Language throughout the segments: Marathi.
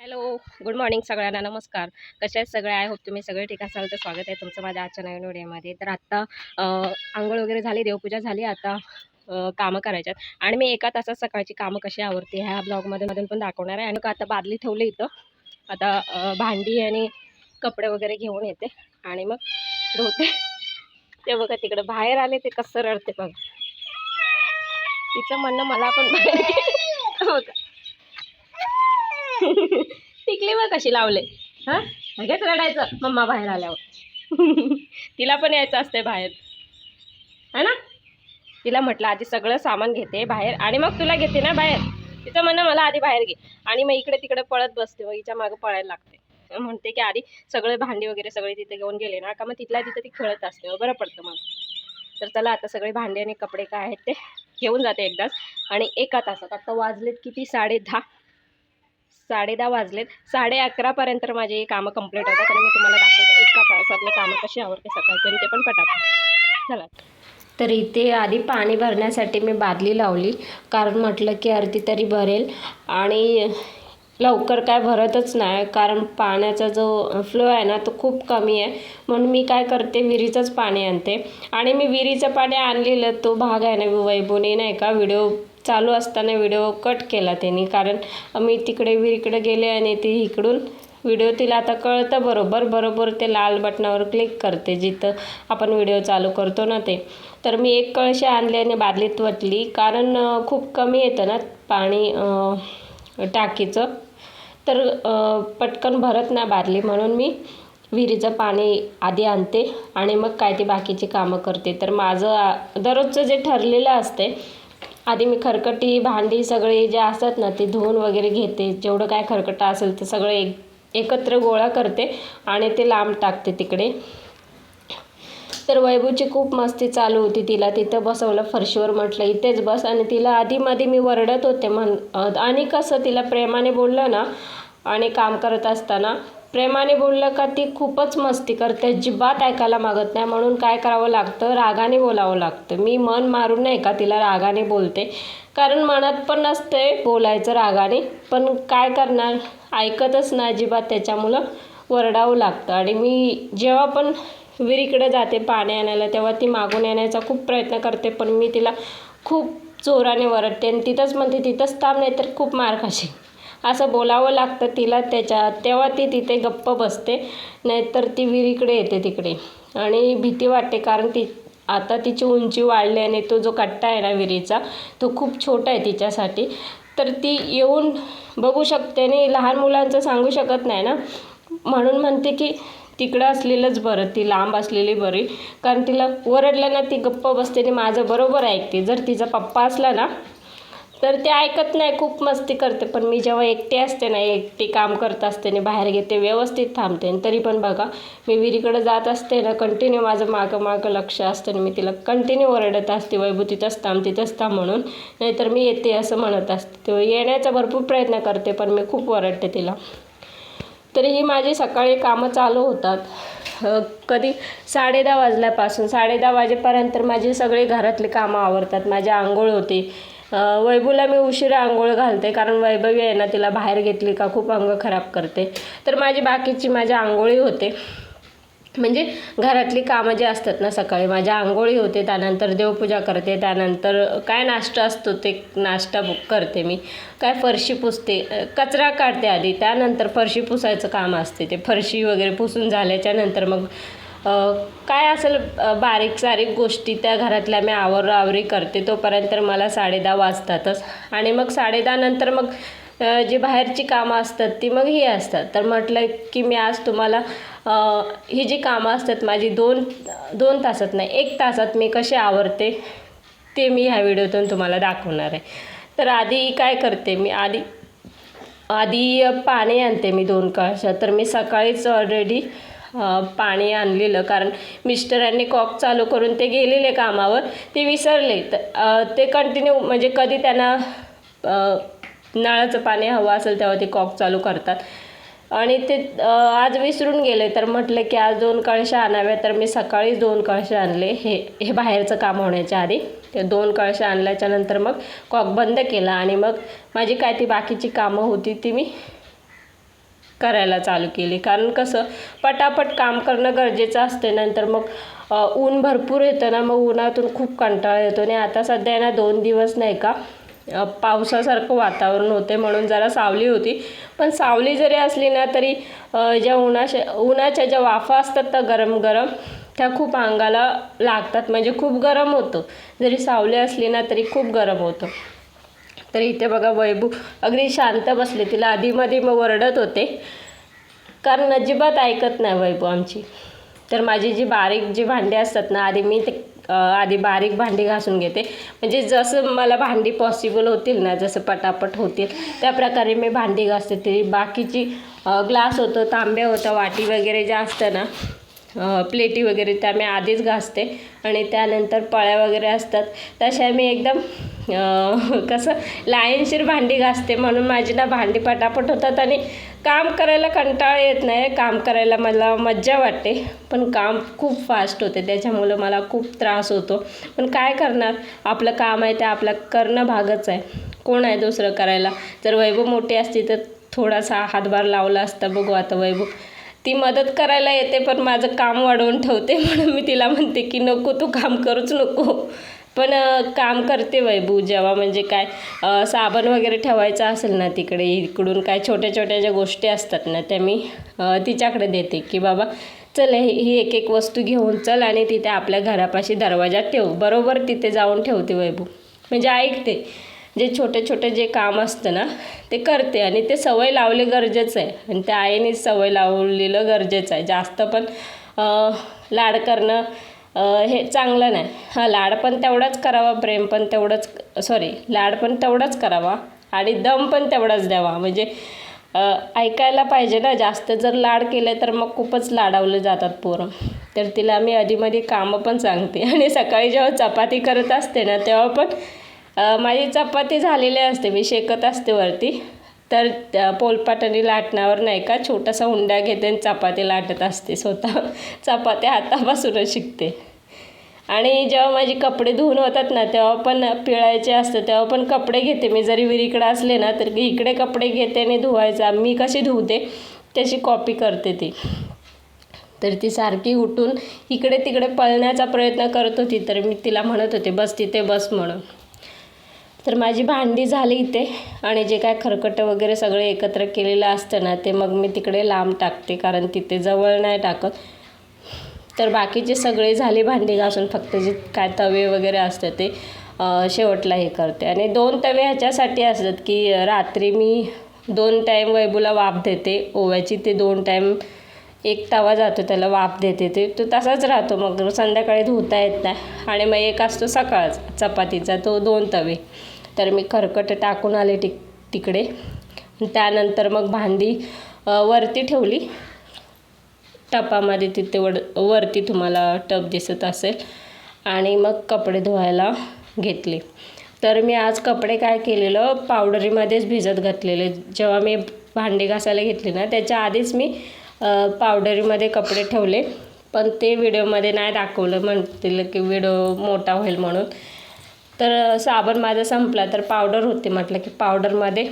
हॅलो गुड मॉर्निंग सगळ्यांना नमस्कार. कसे आहेत सगळे? आय होप तुम्ही सगळे ठीक असाल तर स्वागत आहे तुमचं माझ्या आजच्या नवीन व्हिडिओमध्ये. तर आत्ता आंघोळ वगैरे झाली देवपूजा झाली आता कामं करायच्यात आणि मी एका तासात सकाळची कामं कशी आवडते ह्या ब्लॉगमध्ये मधून पण दाखवणार आहे. आणि आता बादली ठेवली इथं. आता भांडी आणि कपडे वगैरे घेऊन येते. आणि मग धुते. ते बघा तिकडं बाहेर आले ते कसं रडते बघ. तिचं म्हणणं मला पण बाहेर घे. टिकली मग कशी लावले. हां? लगेच रडायचं मम्मा बाहेर आल्यावर. तिला पण यायचं असते बाहेर. है ना? तिला म्हटलं आधी सगळं सामान घेते बाहेर आणि मग तुला घेते ना बाहेर. तिचं म्हणणं मला आधी बाहेर घे. आणि मग इकडे तिकडे पळत बसते मग हिच्या मागं पळायला लागते. म्हणते की आधी सगळे भांडी वगैरे सगळे तिथे घेऊन गेले ना का मग तिथल्या तिथं ती खेळत असते बरं पडतं मग. तर चला आता सगळे भांडे आणि कपडे काय आहेत ते घेऊन जाते एकदाच. आणि एका तासात आता वाजलेत किती? साडे दहा. साडे दहा वाजलेत. साडे अकरापर्यंत माझी ही कामं कंप्लीट होतात. आणि मी तुम्हाला दाखवते. एका तासातली कामं कशी आवडते सकाळची आणि ते पण पटापट. चला. तर इथे आधी पाणी भरण्यासाठी मी बादली लावली. कारण म्हटलं की अर्धी तरी भरेल. आणि लवकर काय भरतच नाही. कारण पाण्याचा जो फ्लो आहे ना तो खूप कमी आहे. म्हणून मी काय करते विहिरीचंच पाणी आणते. आणि मी विहिरीचं पाणी आणलेलं तो भाग आहे ना वैभवने नाही का व्हिडिओ चालू असताना व्हिडिओ कट केला त्यांनी. कारण मी तिकडे विहिरीकडे गेले आणि ती इकडून व्हिडिओ तिला आता कळतं बरोबर. बरोबर ते लाल बटनावर क्लिक करते. जिथं आपण व्हिडिओ चालू करतो ना ते. तर मी एक कळशी आणली आणि बादलीत वतली कारण खूप कमी येतं ना पाणी टाकीचं. तर पटकन भरत नाही बादली. म्हणून मी विहिरीचं पाणी आधी आणते आणि मग काय ते बाकीची कामं करते. तर माझं दररोजचं जे ठरलेलं असते आधी मी खरकटी भांडी सगळे जे असतात ना ते धुवून वगैरे घेते. जेवढं काय खरकटं असेल ते सगळं एक एकत्र गोळा करते आणि ते लांब टाकते तिकडे. तर वैभवची खूप मस्ती चालू होती तिला. तिथं बसवलं फरशीवर म्हटलं इथेच बस. आणि तिला आधीमध्ये मी वरडत होते म्हण आणि कसं तिला प्रेमाने बोललं ना आणि काम करत असताना प्रेमाने बोललं का ती खूपच मस्ती करते अजिबात ऐकायला मागत नाही. म्हणून काय करावं लागतं? रागाने बोलावं लागतं. मी मन मारून नाही का तिला रागाने बोलते? कारण मनात पण नसते बोलायचं रागाने. पण काय करणार? ऐकतच नाही अजिबात त्याच्यामुळं. वरडावं लागतं. आणि मी जेव्हा पण विहिरीकडे जाते पाणी आणायला तेव्हा ती मागून येण्याचा खूप प्रयत्न करते. पण मी तिला खूप जोराने वरडते आणि तिथंच म्हणते तिथंच थांब नाही तर खूप मार खाशील. असं बोलावं लागतं तिला त्याच्या तेव्हा ती तिथे गप्प बसते नाहीतर ती विहिरीकडे येते तिकडे. आणि भीती वाटते कारण ती आता तिची उंची वाढली आणि तो जो कट्टा आहे ना विहिरीचा तो खूप छोटा आहे तिच्यासाठी. तर ती येऊन बघू शकते आणि लहान मुलांचं सांगू शकत नाही ना. म्हणून म्हणते की तिकडं असलेलंच बरं ती लांब असलेली बरी. कारण तिला ओरडलं ना ती गप्प बसते आणि माझं बरोबर ऐकते. जर तिचा पप्पा असला ना तर ते ऐकत नाही खूप मस्ती करते. पण मी जेव्हा एकटी असते ना एकटी काम करत असते आणि बाहेर घेते व्यवस्थित थांबते. आणि तरी पण बघा मी विहिरीकडे जात असते ना कंटिन्यू माझं मागं मागं लक्ष असतं आणि मी तिला कंटिन्यू ओरडत असते वैभू तिथंच थांब तिथंच थांब म्हणून. नाहीतर मी येते असं म्हणत असते. तेव्हा येण्याचा भरपूर प्रयत्न करते पण मी खूप ओरडते तिला. तरी ही माझी सकाळी कामं चालू होतात. कधी साडे दहा वाजल्यापासून साडे दहा वाजेपर्यंत माझी सगळी घरातली कामं आवरतात. माझी आंघोळ होते. वैभूला मी उशिरा आंघोळ घालते कारण वैभवी आहे ना तिला बाहेर घेतली का खूप अंग खराब करते. तर माझी बाकीची माझ्या आंघोळी होते. म्हणजे घरातली कामं जी असतात ना सकाळी माझ्या आंघोळी होते त्यानंतर देवपूजा करते त्यानंतर काय नाश्ता असतो ते नाश्ता बुक करते मी. काय फरशी पुसते कचरा काढते आधी त्यानंतर फरशी पुसायचं काम असते ते फरशी वगैरे पुसून झाल्याच्यानंतर मग काय असेल बारीक सारीक गोष्टी त्या घरातल्या मी आवरावरी करते तोपर्यंत मला साडेदहा वाजतातच. आणि मग साडेदहा नंतर मग जी बाहेरची कामं असतात ती मग ही असतात. तर म्हटलं की मी आज तुम्हाला ही जी कामं असतात माझी दोन दोन तासात नाही एक तासात मी कशी आवरते ते मी ह्या व्हिडिओतून तुम्हाला दाखवणार आहे. तर आधी काय करते मी आधी आधी पाणी आणते मी दोन कळशा. तर मी सकाळीच ऑलरेडी पाणी आणलेलं. कारण मिस्टरांनी कॉक चालू करून ते गेलेले कामावर ते विसरले. तर ते कंटिन्यू म्हणजे कधी त्यांना नळाचं पाणी हवं असेल तेव्हा ते कॉक चालू करतात. आणि ते आज विसरून गेले. तर म्हटलं की आज दोन कळशा आणाव्या. तर मी सकाळीच दोन कळशे आणले. हे हे बाहेरचं काम होण्याच्या आधी. ते दोन कळशे आणल्याच्यानंतर मग कॉक बंद केला. आणि मग माझी काय ती बाकीची कामं होती ती मी करायला चालू केली. कारण कसं पटापट काम करणं गरजेचं असते नंतर मग ऊन भरपूर येतं ना मग उन्हातून खूप कंटाळा येतो. आणि आता सध्या ना दोन दिवस नाही का पावसासारखं वातावरण होते म्हणून जरा सावली होती. पण सावली जरी असली ना तरी ज्या उन्हाच्या उन्हाच्या ज्या वाफा असतात त्या गरम गरम त्या खूप अंगाला लागतात. म्हणजे खूप गरम होतं. जरी सावली असली ना तरी खूप गरम होतं. तर इथे बघा वैभू अगदी शांत बसले. तिला आधीमध्ये मग ओरडत होते. कारण अजिबात ऐकत नाही वैभू आमची. तर माझी जी बारीक जी भांडी असतात ना आधी मी ते आधी बारीक भांडी घासून घेते. म्हणजे जसं मला भांडी पॉसिबल होतील ना जसं पटापट होतील त्या प्रकारे मी भांडी घासते. तरी बाकीची ग्लास होतं तांब्या होतं वाटी वगैरे ज्या असतं ना प्लेटी वगैरे त्या मी आधीच घासते. आणि त्यानंतर पळ्या वगैरे असतात. तशा मी एकदम कसं लाईनशीर भांडी घासते म्हणून माझी ना भांडी पटापट होतात आणि काम करायला कंटाळा येत नाही. काम करायला मला मज्जा वाटते पण काम खूप फास्ट होते त्याच्यामुळं मला खूप त्रास होतो. पण काय करणार? आपलं काम आहे ते आपलं करणं भागच आहे. कोण आहे दुसरं करायला? जर वैभव मोठी असती तर थोडासा हातभार लावला असता बघू आता वैभव. ती मदत करायला येते पण माझं काम वाढवून ठेवते. म्हणून मी तिला म्हणते की नको तू काम करूच नको. पण काम करते वैभू जेव्हा म्हणजे काय साबण वगैरे ठेवायचा असेल ना तिकडे इकडून काय छोट्या छोट्या ज्या गोष्टी असतात ना त्या मी तिच्याकडे देते की बाबा चल ही ही एक एक वस्तू घेऊन चल आणि तिथे आपल्या घरापाशी दरवाजात ठेव. बरोबर तिथे जाऊन ठेवते वैभू. म्हणजे ऐकते. जे छोटे छोटे जे काम असतं ना ते करते आणि ते सवय लावले गरजेचं आहे. आणि त्या आईने सवय लावलेलं गरजेचं आहे. जास्त पण लाड करणं हे चांगलं नाही. हां लाड पण तेवढाच करावा प्रेम पण तेवढंच सॉरी लाड पण तेवढाच करावा आणि दम पण तेवढाच द्यावा. म्हणजे ऐकायला पाहिजे ना जास्त जर लाड केले तर मग खूपच लाडावले जातात पोरं. तर तिला मी आधीमध्ये कामं पण सांगते. आणि सकाळी जेव्हा चपाती करत असते ना तेव्हा पण माझी चपाती झालेली असते मी शेकत असते वरती. तर त्या पोलपाट आणि लाटण्यावर नाही का छोटासा हुंडा घेते आणि चपाती लाटत असते स्वतः. चपात्या हातापासूनच शिकते. आणि जेव्हा माझे कपडे धुवून होतात ना तेव्हा पण पिळायचे असतं तेव्हा पण कपडे घेते. मी जरी विरीकडे असले ना तर इकडे कपडे घेते आणि धुवायचा. मी कशी धुवते त्याची कॉपी करते ती. तर ती सारखी उठून इकडे तिकडे पळण्याचा प्रयत्न करत होती तर मी तिला म्हणत होते बस तिथे बस म्हणून. तर माझी भांडी झाली इथे आणि जे काय खरकटं वगैरे सगळे एकत्र केलेलं असतं ना ते मग मी तिकडे लांब टाकते कारण तिथे जवळ नाही टाकत. तर बाकीचे सगळे झाले भांडी घासून फक्त जे काय तवे वगैरे असतात ते शेवटला हे करते. आणि दोन तवे ह्याच्यासाठी असतात की रात्री मी दोन टाईम वैबूला वाफ देते. ओव्याची ते दोन टाईम एक तवा जातो त्याला वाफ देते ते. तो तसाच राहतो मग संध्याकाळी धुता येत नाही. आणि मग एक असतो सकाळचा चपातीचा तो दोन तवे. तर मी खरकट टाकून आले टिक तिकडे. त्यानंतर मग भांडी वरती ठेवली. टपामध्ये तिथे वड वरती तुम्हाला टप दिसत असेल. आणि मग कपडे धुवायला घेतले. तर मी आज कपडे काय केलेलं पावडरीमध्येच भिजत घातलेले. जेव्हा मी भांडी घासायला घेतली ना त्याच्या आधीच मी पावडरीमध्ये कपडे ठेवले. पण ते व्हिडिओमध्ये नाही दाखवलं. म्हणतील की व्हिडिओ मोठा होईल म्हणून. तर साबण माझा संपला तर पावडर होते म्हटलं की पावडरमध्ये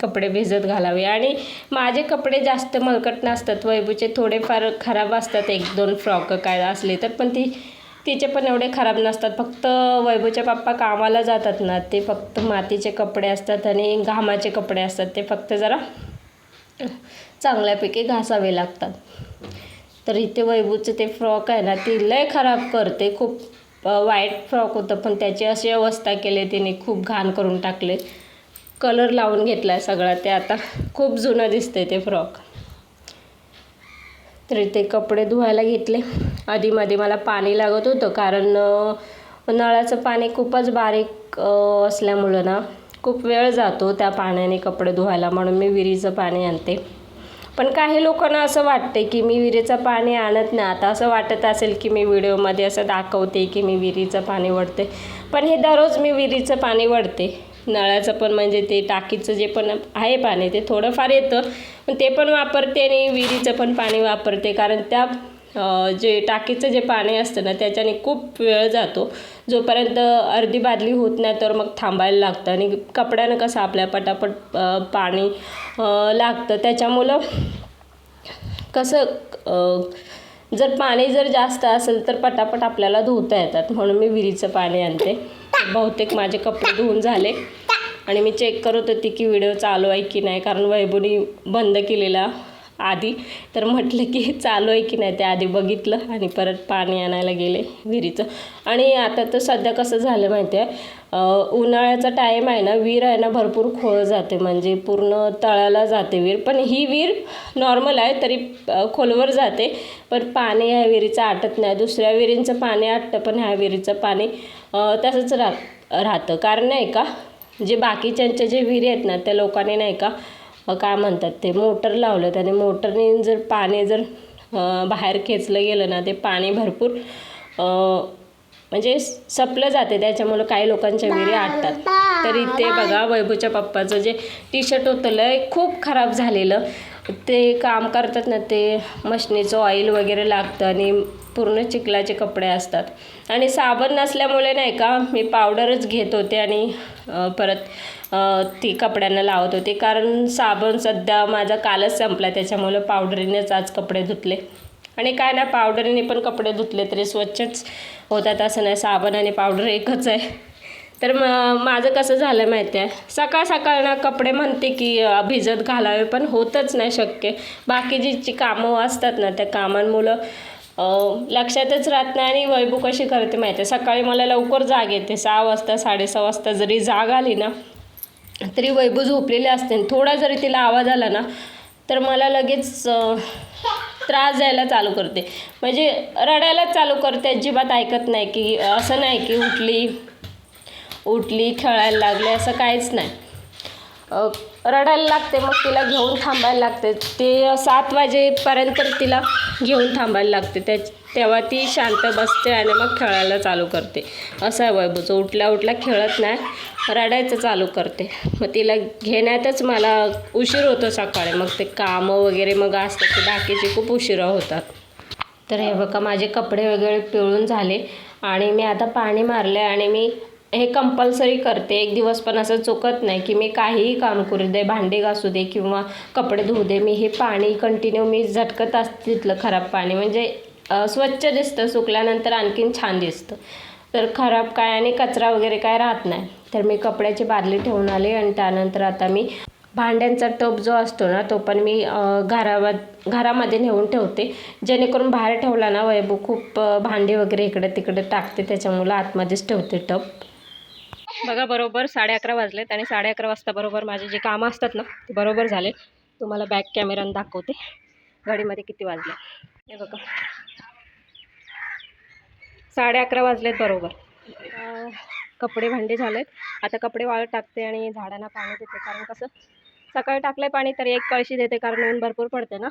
कपडे भिजत घालावे. आणि माझे कपडे जास्त मलकट नसतात वैभूचे थोडेफार खराब असतात एक दोन फ्रॉक काय असले तर पण ती तिचे पण एवढे खराब नसतात. फक्त वैभूच्या पप्पा कामाला जातात ना ते फक्त मातीचे कपडे असतात आणि घामाचे कपडे असतात. ते फक्त जरा चांगल्यापैकी घासावे लागतात. तर इथे वैभूचं ते फ्रॉक आहे ना ती लय खराब करते खूप वाईट फ्रॉक होतं पण त्याची अशी अवस्था केली तिने खूप घाण करून टाकले. कलर लावून घेतला आहे सगळा ते आता. खूप जुनं दिसते ते फ्रॉक. तर ते कपडे धुवायला घेतले. आधीमध्ये मला पाणी लागत होतं कारण नळाचं पाणी खूपच बारीक असल्यामुळं ना खूप वेळ जातो त्या पाण्याने कपडे धुवायला म्हणून मी विहिरीचं पाणी आणते. पण काही लोकांना असं वाटते की मी विहिरीचं पाणी आणत नाही. आता असं वाटत असेल की मी व्हिडिओमध्ये असं दाखवते की मी विहिरीचं पाणी वडते पण हे दररोज मी विहिरीचं पाणी वडते नळाचं पण म्हणजे ते टाकीचं जे पण आहे पाणी ते थोडंफार येतं. पण ते पण वापरते आणि विहिरीचं पण पाणी वापरते. कारण त्या जे टाकीचं जे पाणी असतं ना त्याच्याने खूप वेळ जातो. जोपर्यंत अर्धी बादली होत नाही तर मग थांबायला लागतं. आणि कपड्यानं कसं आपल्या पटापट पाणी लागतं. त्याच्यामुळं कसं जर पाणी जर जास्त असेल तर पटापट आपल्याला धुता येतात. म्हणून मी विहिरीचं पाणी आणते. बहुतेक माझे कपडे धुवून झाले. आणि मी चेक करत होते की व्हिडिओ चालू आहे की नाही कारण वैभवनी बंद केलेला आधी. तर म्हटलं की चालू आहे की नाही ते आधी बघितलं आणि परत पाणी आणायला गेले विहिरीचं. आणि आता तर सध्या कसं झालं माहिती आहे? उन्हाळ्याचा टाईम आहे ना विहीर आहे ना भरपूर खोळ जाते. म्हणजे पूर्ण तळाला जाते विहीर. पण ही विहीर नॉर्मल आहे तरी खोलवर जाते. पण पाणी ह्या विहिरीचं आटत नाही. दुसऱ्या विहिरींचं पाणी आटतं पण ह्या विहिरीचं पाणी तसंच राह राहतं. कारण नाही का जे बाकीच्यांच्या जे विहिरी आहेत ना त्या लोकांनी नाही का काय म्हणतात ते मोटर लावलं आणि मोटरने जर पाणी जर बाहेर खेचलं गेलं ना ते पाणी भरपूर म्हणजे सपलं जाते. त्याच्यामुळं काही लोकांच्या विहिरी आटतात. तर इथे बघा वैभूच्या पप्पाचं जे टी शर्ट होतं लय खूप खराब झालेलं. ते काम करतात ना ते मशनीचं ऑइल वगैरे लागतं आणि पूर्ण चिखलाचे कपडे असतात. आणि साबण नसल्यामुळे नाही का मी पावडरच घेत होते आणि परत ती कपड्यांना लावत होते. कारण साबण सध्या माझा कालच संपला त्याच्यामुळं पावडरीनेच आज कपडे धुतले. आणि काय ना पावडरीने पण कपडे धुतले तरी स्वच्छच होतात असं नाही. साबण आणि पावडर एकच आहे. तर म माझं कसं झालं माहिती आहे सकाळ सकाळ ना कपडे म्हणते की भिजत घालावे पण होतच नाही शक्य. बाकीची जी कामं असतात ना त्या कामांमुळं लक्षातच राहत नाही आणि वैभू कशी करते माहिती आहे सकाळी मला लवकर जाग येते. सहा वाजता साडेसहा वाजता जरी जाग आली ना तरी वैभू झोपलेले असते. आणि थोडा जरी तिला आवाज आला ना तर मला लगेच त्रास द्यायला चालू करते. म्हणजे रडायलाच चालू करते अजिबात ऐकत नाही की असं नाही की उठली उठली खेळायला लागले असं काहीच नाही. रडायला लागते मग तिला घेऊन थांबायला लागते. ते सात वाजेपर्यंत तिला घेऊन थांबायला लागते. त्या तेव्हा ती शांत बसते आणि मग खेळायला चालू करते. असं आहे वैभवचं उठल्या उठल्या खेळत नाही रडायचं चालू करते. मग तिला घेण्यातच मला उशीर होतो सकाळी. मग ते कामं वगैरे मग असतात ते बाकीचे खूप उशिरा होतात. तर हे बघा माझे कपडे वगैरे पिळून झाले आणि मी आता पाणी मारले आणि मी हे कंपल्सरी करते. एक दिवस पण असं चुकत नाही की मी काहीही काम करू दे भांडी घासू दे किंवा कपडे धुऊ दे मी हे पाणी कंटिन्यू मी झटकत असते तिथलं खराब पाणी. म्हणजे स्वच्छ दिसतं सुकल्यानंतर आणखीन छान दिसतं. तर खराब काय आणि कचरा वगैरे काय राहत नाही. तर मी कपड्याची बादली ठेवून आले आणि त्यानंतर आता मी भांड्यांचा टब जो असतो ना तो पण मी घरावर घरामध्ये नेऊन ठेवते. जेणेकरून बाहेर ठेवला ना वैभव खूप भांडे भांडी वगैरे इकडे तिकडे टाकते. त्याच्यामुळं आतमध्येच ठेवते टब. बघा बरोबर साडे अकरा वाजलेत आणि साडे अकरा वाजता बरोबर माझे जे कामं असतात ना ते बरोबर झाले. तुम्हाला बॅक कॅमेरानं दाखवते. घडीमध्ये किती वाजले? हे बघा. साडे अकरा वाजलेत बरोबर. कपडे भांडे झालेत. आता कपडे वाळत टाकते आणि झाडांना पाणी देते. कारण कसं सकाळी टाकलं पाणी तरी एक कळशी देते कारण ऊन भरपूर पडते ना.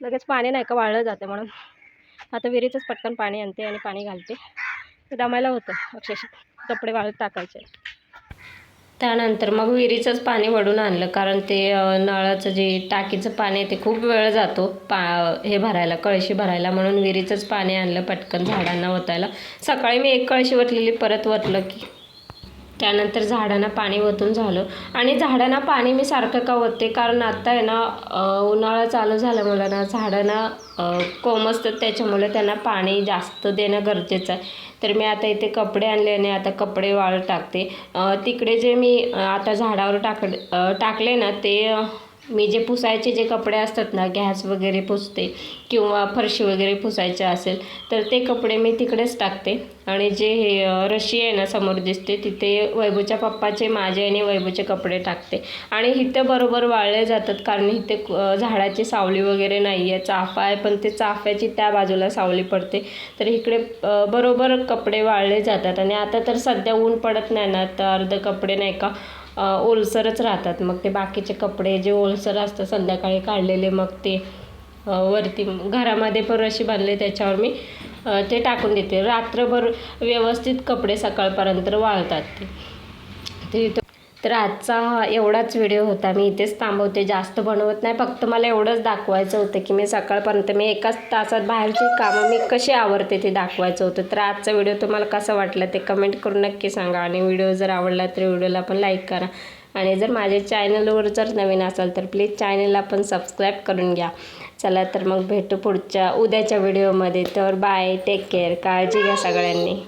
लगेच पाणी नाही का वाळलं जातं म्हणून. आता विहिरीचंच पटकन पाणी आणते आणि पाणी घालते. ते दमायला होतं अक्षरशः. कपडे वाळत टाकायचे. त्यानंतर मग विहिरीचंच पाणी वडून आणलं कारण ते नळाचं जे टाकीचं पाणी आहे ते खूप वेळ जातो पा हे भरायला कळशी भरायला म्हणून विहिरीचंच पाणी आणलं पटकन झाडांना ओतायला सकाळी मी एक कळशी वतलेली परत वतलं की त्यानंतर झाडांना पाणी ओतून झालं. आणि झाडांना पाणी मी सारखं का ओतते? कारण आता आहे ना उन्हाळा चालू झाला मला ना झाडांना अं, कोमसतात त्याच्यामुळे त्यांना पाणी जास्त देणं गरजेचं आहे. तर मी आता इथे कपडे आणले आणि आता कपडे वाळत टाकते. तिकडे जे मी आता झाडावर टाक टाकले ना ते मी जे पुसायचे जे कपडे असतात ना गॅस वगैरे पुसते किंवा फरशी वगैरे पुसायचे असेल तर ते कपडे मी तिकडेच टाकते. आणि जे हे रशी आहे ना समोर दिसते तिथे वैभूच्या पप्पाचे माझे आणि वैभूचे कपडे टाकते. आणि इथे बरोबर वाळले जातात कारण इथे झाडाची सावली वगैरे नाही आहे चाफा आहे पण ते चाफ्याची त्या बाजूला सावली पडते. तर इकडे बरोबर कपडे वाळले जातात. आणि आता तर सध्या ऊन पडत नाही ना तर अर्ध कपडे नाही का ओलसरच राहतात. मग ते बाकीचे कपडे जे ओलसर असतात संध्याकाळी काढलेले मग ते वरती घरामध्ये पण रशी बांधले त्याच्यावर मी ते टाकून देते. रात्रभर व्यवस्थित कपडे सकाळपर्यंत वाळतात ते. ते तर आजचा हा एवढाच व्हिडिओ होता. मी इथेच थांबवते. जास्त बनवत नाही. फक्त मला एवढंच दाखवायचं होतं की मी सकाळपर्यंत मी एकाच तासात बाहेरची कामं मी कशी आवडते ते दाखवायचं होतं. तर आजचा व्हिडिओ तुम्हाला कसा वाटला ते कमेंट करून नक्की सांगा. आणि व्हिडिओ जर आवडला तर व्हिडिओला पण लाईक करा. आणि जर माझ्या चॅनलवर जर नवीन असाल तर प्लीज चॅनलला पण सबस्क्राईब करून घ्या. चला तर मग भेटू पुढच्या उद्याच्या व्हिडिओमध्ये तर बाय टेक केअर काळजी घ्या सगळ्यांनी.